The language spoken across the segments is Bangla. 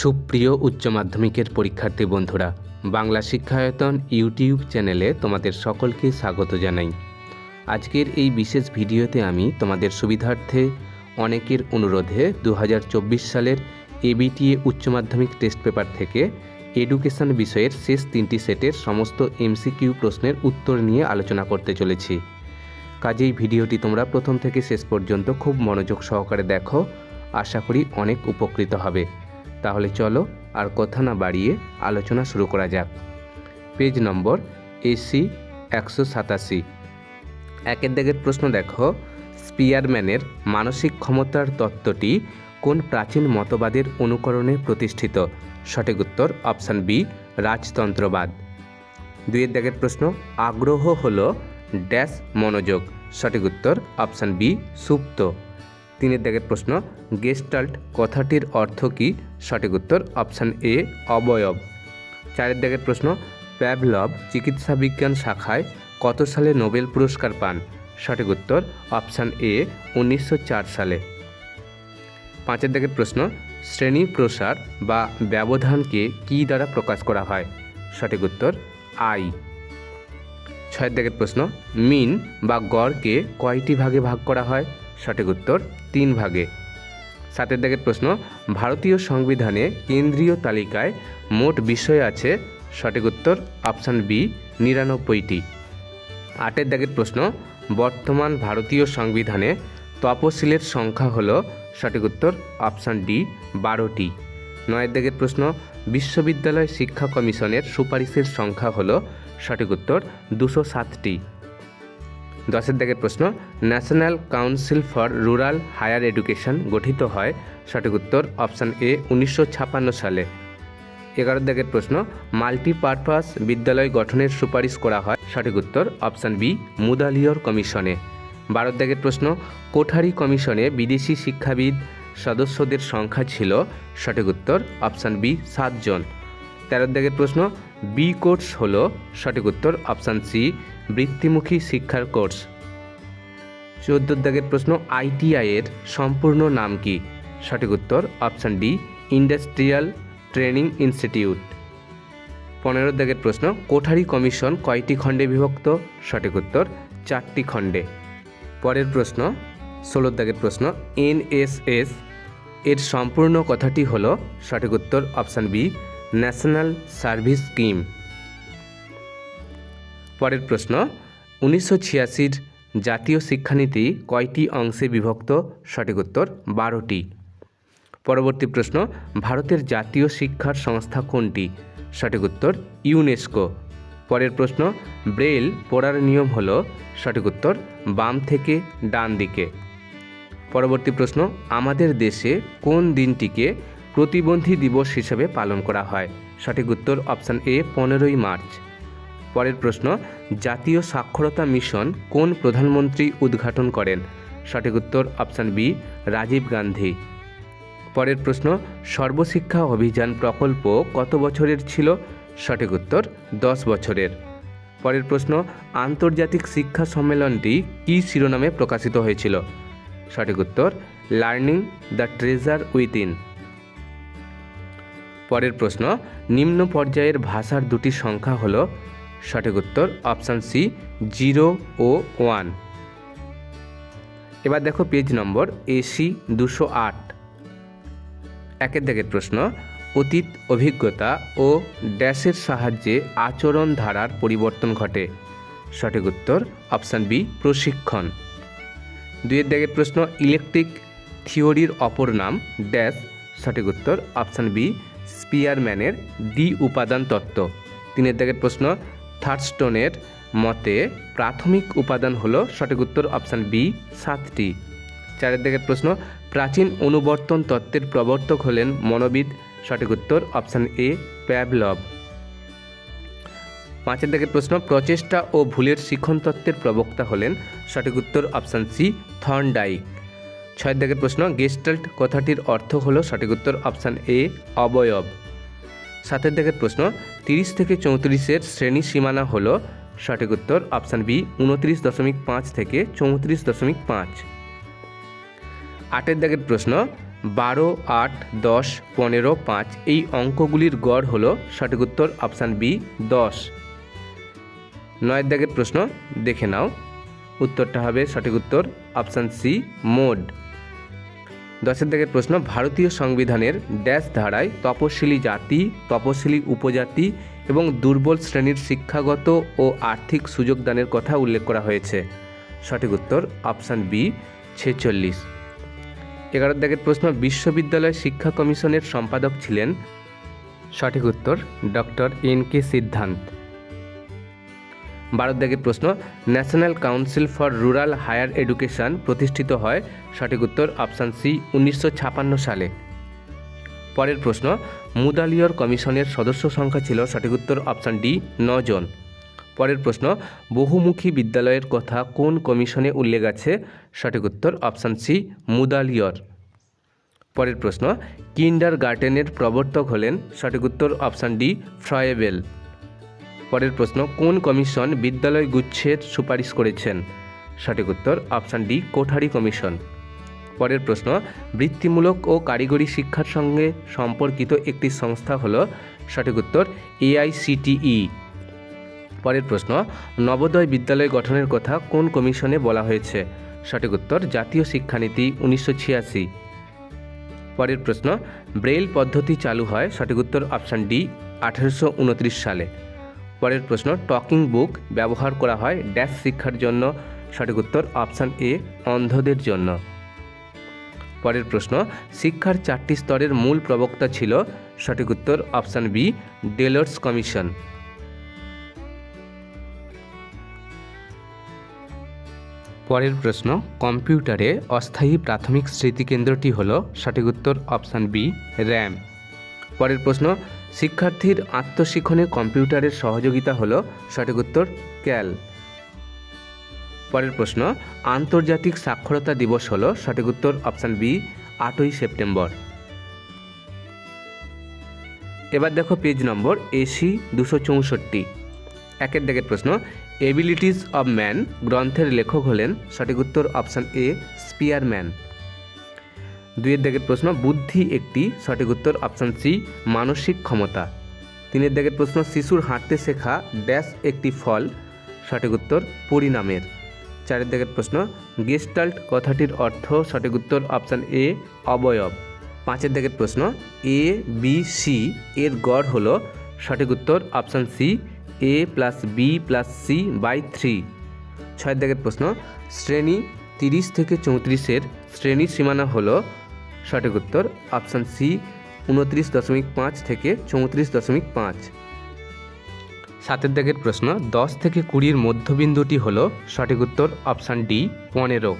সুপ্রিয় উচ্চ মাধ্যমিকের পরীক্ষার্থী বন্ধুরা, বাংলা শিক্ষায়তন ইউটিউব চ্যানেলে তোমাদের সকলকে স্বাগত জানাই। আজকের এই বিশেষ ভিডিওতে আমি তোমাদের সুবিধার্থে অনেকের অনুরোধে দু হাজার চব্বিশ সালের এবিটিএ উচ্চ মাধ্যমিক টেস্ট পেপার থেকে এডুকেশন বিষয়ের শেষ তিনটি সেটের সমস্ত এমসিকিউ প্রশ্নের উত্তর নিয়ে আলোচনা করতে চলেছি। কাজেই ভিডিওটি তোমরা প্রথম থেকে শেষ পর্যন্ত খুব মনোযোগ সহকারে দেখো। আশা করি অনেক উপকৃত হবে। তাহলে চলো আর কথা না বাড়িয়ে আলোচনা শুরু করা যাক। পেজ নম্বর এসি একশো সাতাশি। একের দিকের প্রশ্ন দেখো, স্পিয়ারম্যানের মানসিক ক্ষমতার তত্ত্বটি কোন প্রাচীন মতবাদের অনুকরণে প্রতিষ্ঠিত? সঠিক উত্তর অপশান বি রাজতন্ত্রবাদ। দুইয়ের দাগের প্রশ্ন, আগ্রহ হল ড্যাশ মনোযোগ। সঠিক উত্তর অপশান বি সুপ্ত। তিনের দাগের প্রশ্ন গেস্টাল্ট কথাটির অর্থ কী? সঠিক উত্তর অপশান এ অবয়ব। চারের দাগের প্রশ্ন প্যাভলভ চিকিৎসা বিজ্ঞান শাখায় কত সালে নোবেল পুরস্কার পান? সঠিক উত্তর অপশান এ উনিশশো চার সালে। পাঁচের দাগের প্রশ্ন শ্রেণি প্রসার বা ব্যবধানকে কী দ্বারা প্রকাশ করা হয়? সঠিক উত্তর, আই। ছয়ের দাগের প্রশ্ন, মিন বা গড়কে কয়টি ভাগে ভাগ করা হয়? সঠিক উত্তর তিন ভাগে। সাতের দাগের প্রশ্ন, ভারতীয় সংবিধানে কেন্দ্রীয় তালিকায় মোট বিষয় আছে, সঠিক উত্তর অপশান বি, নিরানব্বইটি। আটের দাগের প্রশ্ন, বর্তমান ভারতীয় সংবিধানে তপশিলের সংখ্যা হল, সঠিক উত্তর অপশান ডি, বারোটি। নয়ের দাগের প্রশ্ন, বিশ্ববিদ্যালয় শিক্ষা কমিশনের সুপারিশের সংখ্যা হল, সঠিক উত্তর দুশো সাতটি। দশের দাগের প্রশ্ন national council for rural higher education গঠিত হয়, সঠিক উত্তর অপশান এ উনিশশো সালে। এগারো দাগের প্রশ্ন মাল্টিপারপাস বিদ্যালয় গঠনের সুপারিশ করা হয়, সঠিক উত্তর অপশান বি মুদালিয়র কমিশনে। বারো দাগের প্রশ্ন, কোঠারি কমিশনে বিদেশি শিক্ষাবিদ সদস্যদের সংখ্যা ছিল, সঠিক উত্তর অপশান বি সাতজন। তেরো দাগের প্রশ্ন বি কোর্স হল, সঠিক উত্তর অপশান সি বৃত্তিমুখী শিক্ষার কোর্স। চোদ্দ দাগের প্রশ্ন, আইটিআই এর সম্পূর্ণ নাম কি? সঠিক উত্তর, option D, industrial training institute. পনেরো দাগের প্রশ্ন, কোঠারি কমিশন কয়টি খণ্ডে বিভক্ত? সঠিক উত্তর, চারটি খণ্ডে। পরের প্রশ্ন ষোলো দাগের প্রশ্ন, এনএসএস এর সম্পূর্ণ কথাটি হল, সঠিক উত্তর, option B, national service scheme. পরের প্রশ্ন, উনিশশো ছিয়াশির জাতীয় শিক্ষানীতি কয়টি অংশে বিভক্ত? সঠিক উত্তর, বারোটি। পরবর্তী প্রশ্ন, ভারতের জাতীয় শিক্ষার সংস্থা কোনটি? সঠিক উত্তর, ইউনেস্কো। পরের প্রশ্ন, ব্রেল পড়ার নিয়ম হল, সঠিক উত্তর, বাম থেকে ডান দিকে। পরবর্তী প্রশ্ন, আমাদের দেশে কোন দিনটিকে প্রতিবন্ধী দিবস হিসেবে পালন করা হয়? সঠিক উত্তর, অপশান এ, পনেরোই মার্চ। পরের প্রশ্ন, জাতীয় সাক্ষরতা মিশন কোন প্রধানমন্ত্রী উদ্ঘাটন করেন? সঠিক উত্তর অপশান বি, রাজীব গান্ধী। পরের প্রশ্ন, সর্বশিক্ষা অভিযান প্রকল্প কত বছরের ছিল? সঠিক উত্তর, দশ বছরের। পরের প্রশ্ন, আন্তর্জাতিক শিক্ষা সম্মেলনটি কি শিরোনামে প্রকাশিত হয়েছিল? সঠিক উত্তর, লার্নিং দ্য ট্রেজার উইথিন পরের প্রশ্ন, নিম্ন পর্যায়ের ভাষার দুটি সংখ্যা হল সঠিক উত্তর অপশান সি, জিরো ও ওয়ান। এবার দেখো পেজ নম্বর এসি দুশো আট। একের দাগের প্রশ্ন, অতীত অভিজ্ঞতা ও ড্যাশের সাহায্যে আচরণ ধারার পরিবর্তন ঘটে। সঠিক উত্তর অপশান বি, প্রশিক্ষণ। দুইয়ের দাগের প্রশ্ন, ইলেকট্রিক থিওরির অপর নাম, ড্যাশ। সঠিক উত্তর অপশান বি, স্পিয়ারম্যানের দ্বি উপাদান তত্ত্ব। তিনের দাগের প্রশ্ন থার্ডস্টোনের মতে প্রাথমিক উপাদান হলো সঠিক উত্তর অপশান বি, সাতটি। চারের দিকের প্রশ্ন, প্রাচীন অনুবর্তন তত্ত্বের প্রবর্তক হলেন মনোবিদ, সঠিক উত্তর অপশান এ, প্যাভলভ। পাঁচের দিকের প্রশ্ন, প্রচেষ্টা ও ভুলের শিক্ষণ তত্ত্বের প্রবক্তা হলেন সঠিক উত্তর অপশান সি, থর্নডাইক। ছয়ের দিকের প্রশ্ন, গেস্টাল্ট কথাটির অর্থ হলো সঠিক উত্তর অপশান এ, অবয়ব। সাতের দিকের প্রশ্ন, তিরিশ থেকে চৌত্রিশের শ্রেণি সীমানা হল, সঠিক উত্তর অপশান বি, উনত্রিশ দশমিক পাঁচ থেকে চৌত্রিশ দশমিক পাঁচ। আটের দাগের প্রশ্ন, বারো, আট, দশ, পনেরো, পাঁচ এই অঙ্কগুলির গড় হল, সঠিক উত্তর অপশান বি, দশ। নয়ের দাগের প্রশ্ন, দেখে নাও, উত্তরটা হবে সঠিক উত্তর অপশান সি, মোড। দশের দাগের প্রশ্ন, ভারতীয় সংবিধানের ড্যাশ ধারায় তপশিলি জাতি, তপশিলি উপজাতি এবং দুর্বল শ্রেণির শিক্ষাগত ও আর্থিক সুযোগ দানের কথা উল্লেখ করা হয়েছে। সঠিক উত্তর, অপশান বি, ছেচল্লিশ। এগারো দাগের প্রশ্ন, বিশ্ববিদ্যালয় শিক্ষা কমিশনের সম্পাদক ছিলেন? সঠিক উত্তর, ডক্টর এন কে সিদ্ধান্ত। দাগের প্রশ্ন national council for rural higher education প্রতিষ্ঠিত হয়, সঠিক উত্তর অপশান সি উনিশশো সালে। পরের প্রশ্ন, মুদালিয়র কমিশনের সদস্য সংখ্যা ছিল, সঠিক উত্তর অপশান ডি জন পরের প্রশ্ন, বহুমুখী বিদ্যালয়ের কথা কোন কমিশনে উল্লেখ আছে, সঠিক উত্তর অপশান সি মুদালিয়র। পরের প্রশ্ন কিন্ডার গার্ডেনের প্রবর্তক হলেন, সঠিক উত্তর অপশান ডি ফ্রয়েবেল। পরের প্রশ্ন, কোন কমিশন বিদ্যালয় গুচ্ছের সুপারিশ করেছেন? সঠিক উত্তর অপশান ডি কোঠারি কমিশন। পরের প্রশ্ন, বৃত্তিমূলক ও কারিগরি শিক্ষার সঙ্গে সম্পর্কিত একটি সংস্থা হল, সঠিক উত্তর, এআইসিটিই। পরের প্রশ্ন, নবোদয় বিদ্যালয় গঠনের কথা কোন কমিশনে বলা হয়েছে? সঠিক উত্তর, জাতীয় শিক্ষানীতি, উনিশশো ছিয়াশি। পরের প্রশ্ন, ব্রেইল পদ্ধতি চালু হয়? সঠিক উত্তর অপশান ডি আঠেরোশো উনত্রিশ সালে। পরের প্রশ্ন টকিং বুক ব্যবহার করা হয় ড্যাশ শিক্ষার জন্য। সঠিক উত্তর অপশান এ অন্ধদের জন্য। পরের প্রশ্ন, শিক্ষার চারটি স্তরের মূল প্রবক্তা ছিল। সঠিক উত্তর অপশান বি ডেলর্স কমিশন পরের প্রশ্ন, কম্পিউটারে অস্থায়ী প্রাথমিক স্মৃতিকেন্দ্রটি হল। সঠিক উত্তর অপশান বি র্যাম পরের প্রশ্ন, শিক্ষার্থীর আত্মশিক্ষণে কম্পিউটারের সহযোগিতা হল সঠিক উত্তর, ক্যাল। পরের প্রশ্ন, আন্তর্জাতিক সাক্ষরতা দিবস হল সঠিক উত্তর, অপশান বি, আটই সেপ্টেম্বর। এবার দেখো পেজ নম্বর, এসি দুশো চৌষট্টি। একের দাগের প্রশ্ন, এবিলিটিস অব ম্যান গ্রন্থের লেখক হলেন সঠিক উত্তর, অপশান এ, স্পিয়ারম্যান। দুইয়ের দাগের প্রশ্ন, বুদ্ধি একটি সঠিক উত্তর অপশান সি মানসিক ক্ষমতা। তিনের দাগের প্রশ্ন, শিশুর হাঁটতে শেখা ড্যাশ একটি ফল, সঠিক উত্তর, পরিণামের। চারের দাগের প্রশ্ন গেস্টাল্ট কথাটির অর্থ, সঠিক উত্তর অপশান এ অবয়ব। পাঁচের দাগের প্রশ্ন এ বি সি এর গড় হল, সঠিক উত্তর option C A plus B plus C by three ছয়ের দাগের প্রশ্ন, শ্রেণি তিরিশ থেকে চৌত্রিশের শ্রেণির সীমানা হল সঠিক উত্তর অপশান সি, উনত্রিশ দশমিক পাঁচ থেকে চৌত্রিশ দশমিক পাঁচ। সাতের দাগের প্রশ্ন, দশ থেকে কুড়ির মধ্যবিন্দুটি হল সঠিক উত্তর অপশান ডি, পনেরো।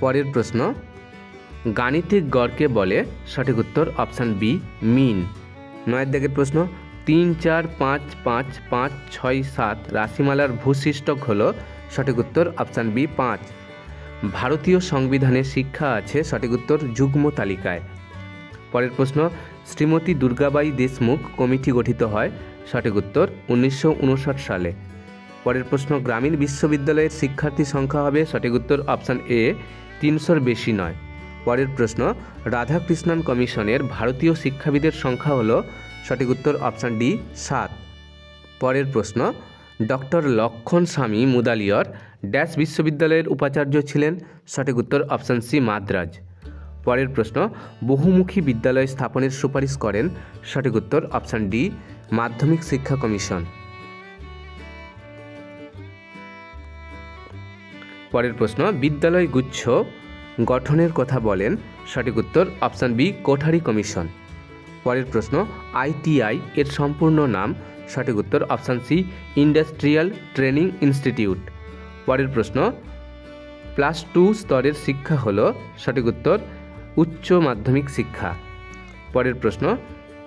পরের প্রশ্ন, গাণিতিক গড়কে বলে সঠিক উত্তর অপশান বি, মিন। নয়ের দাগের প্রশ্ন, তিন, চার, পাঁচ পাঁচ পাঁচ, ছয়, সাত রাশিমালার ভূশিষ্টক হল সঠিক উত্তর অপশান বি, পাঁচ। ভারতীয় সংবিধানে শিক্ষা আছে, সঠিক উত্তর যুগ্ম তালিকায়। পরের প্রশ্ন, শ্রীমতী দুর্গাবাই দেশমুখ কমিটি গঠিত হয়, সঠিক উত্তর উনিশশো উনষাট সালে। পরের প্রশ্ন, গ্রামীণ বিশ্ববিদ্যালয়ের শিক্ষার্থী সংখ্যা হবে, সঠিক উত্তর অপশান এ, তিনশোর বেশি নয়। পরের প্রশ্ন, রাধাকৃষ্ণন কমিশনের ভারতীয় শিক্ষাবিদের সংখ্যা হল, সঠিক উত্তর অপশান ডি, সাত। পরের প্রশ্ন, ডক্টর লক্ষণ স্বামী মুদালিয়র ড্যাশ বিশ্ববিদ্যালয়ের উপাচার্য ছিলেন, সঠিক উত্তর অপশান সি, মাদ্রাজ। পরের প্রশ্ন, বহুমুখী বিদ্যালয় স্থাপনের সুপারিশ করেন, সঠিক উত্তর অপশান ডি, মাধ্যমিক শিক্ষা কমিশন। পরের প্রশ্ন, বিদ্যালয় গুচ্ছ গঠনের কথা বলেন, সঠিক উত্তর অপশান বি, কোঠারি কমিশন। পরের প্রশ্ন, আইটিআই এর সম্পূর্ণ নাম, সঠিক উত্তর option C, industrial training institute. পরের প্রশ্ন, প্লাস টু স্তরের শিক্ষা হল সঠিক উত্তর, উচ্চ মাধ্যমিক শিক্ষা। পরের প্রশ্ন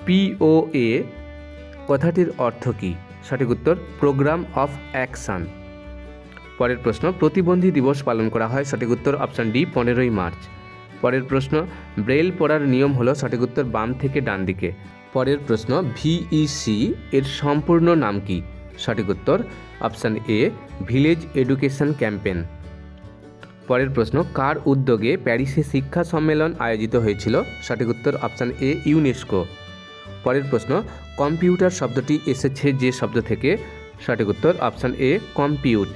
পিওএ কথাটির অর্থ কী? সঠিক উত্তর, প্রোগ্রাম অফ অ্যাকশান। পরের প্রশ্ন, প্রতিবন্ধী দিবস পালন করা হয় সঠিক উত্তর, অপশান ডি, পনেরোই মার্চ। পরের প্রশ্ন, ব্রেল পড়ার নিয়ম হলো সঠিক উত্তর, বাম থেকে ডান দিকে। পরের প্রশ্ন ভিইসি এর সম্পূর্ণ নাম কি? সঠিক উত্তর, option A village education campaign পরের প্রশ্ন, কার উদ্যোগে প্যারিসে শিক্ষা সম্মেলন আয়োজিত হয়েছিল? সঠিক উত্তর অপশান এ, ইউনেস্কো। পরের প্রশ্ন, কম্পিউটার শব্দটি এসেছে যে শব্দ থেকে? সঠিক উত্তর অপশান এ, কম্পিউট।